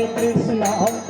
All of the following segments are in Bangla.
Hare Krishna,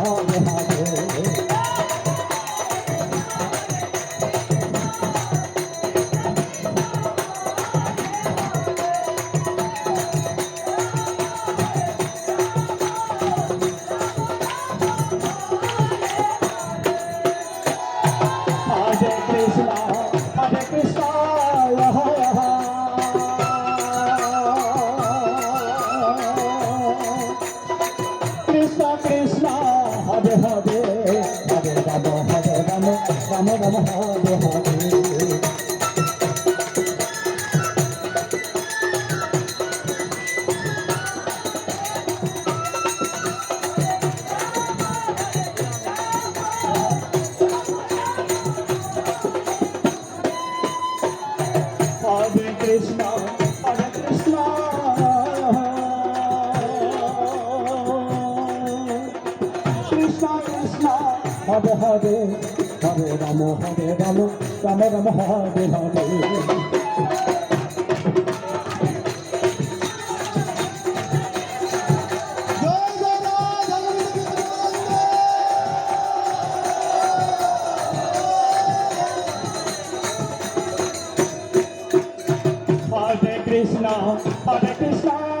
Rama, Rama Rama, Hare Hare. Hare Hare Rama, Hare Rama, Rama Rama, Hare Hare. Hare Krishna, Hare Krishna,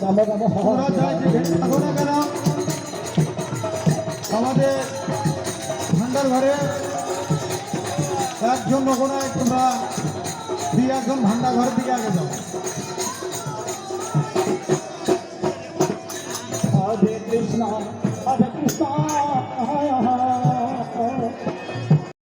Rama, তোমরা Hare যাই যেখানে Hare. থাকো না কেন আমাদের ভান্ডার ঘরে একজন নগরায় তোমরা দুই একজন ভান্ডার ঘরের দিকে আগে যাও Hare Krishna, Hare Krishna,